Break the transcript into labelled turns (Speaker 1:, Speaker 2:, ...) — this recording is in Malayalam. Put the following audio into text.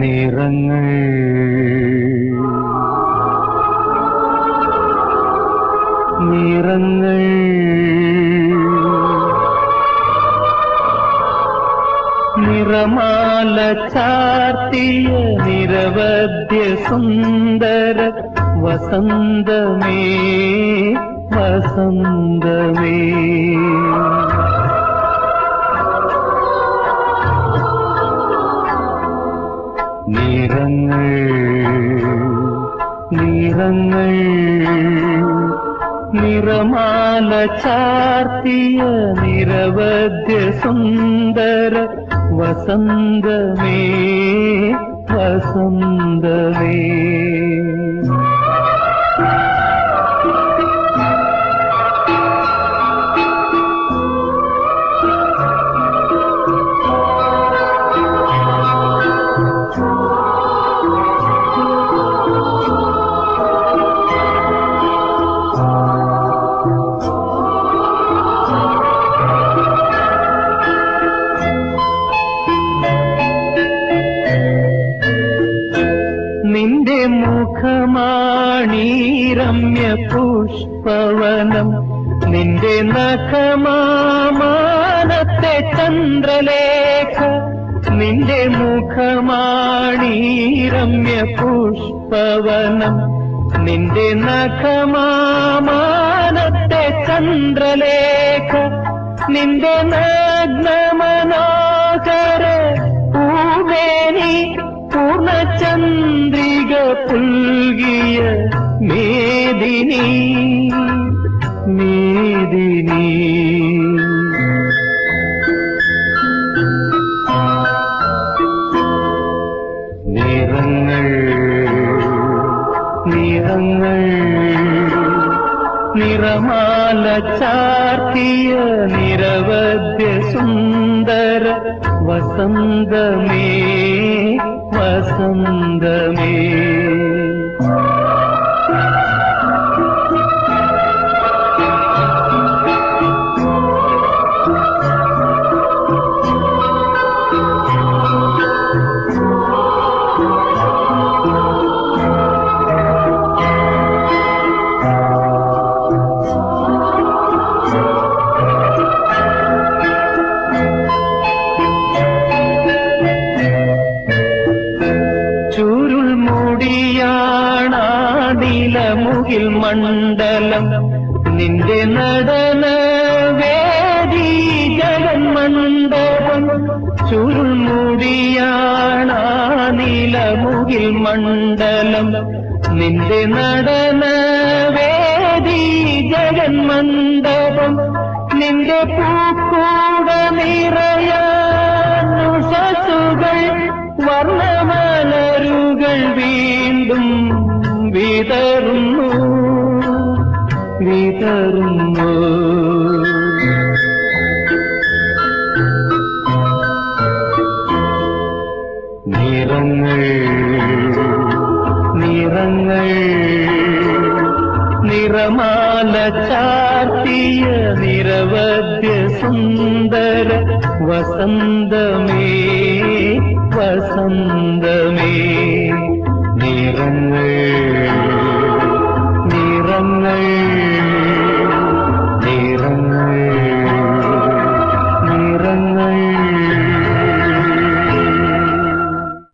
Speaker 1: നിറങ്ങൾ. നിറങ്ങൾ. നിറമാല ചാർത്തിയ നിരവധ്യ സുന്ദര വസന്തമേ വസന്തമേ. നിറങ്ങൾ നിറങ്ങൾ നിറമാല ചാർത്തിയ നിരവധ്യ സുന്ദര വസന്തമേ വസന്തമേ. നിന്റെ മുഖമാണി രമ്യ പുഷ്പവനം. നിന്റെ നഖമാനത്തെ ചന്ദ്രലേഖ. നിന്റെ മുഖമാണി രമ്യ പുഷ്പവനം. നിന്റെ നഖമാനത്തെ ചന്ദ്രലേഖ. നിന്റെ നഗ്നമനോകര പൂർണചന്ദ്രിക പുൽകിയ മേദിനി മേദിനി. നിറങ്ങൾ നിറങ്ങൾ നിറമാല ചാർത്തിയ നിരവധ്യ സുന്ദര വസന്തമേ വസന്തമേ. ചുരുൾ മുടിയാണാടിലമുകിൽ മണ്ഡലം. നിന്റെ നടന വേദി ജഗന്മണ്ഡലം. ചുരുൾ മുടിയാണാനിലമുകിൽ മണ്ഡലം. നിന്റെ നടന വേദി ജഗന്മണ്ഡപം നിന്റെ പൂക്കൂട നിറയാനുഷസുകൾ വീണ്ടും വിതറുന്നു വിതറുന്നു. നിറങ്ങൾ നിറങ്ങൾ നിറമാല ചാർത്തിയ നിരവധ്യ സുന്ദര വസന്തമേ. വസന്തമേ നിറങ്ങൾ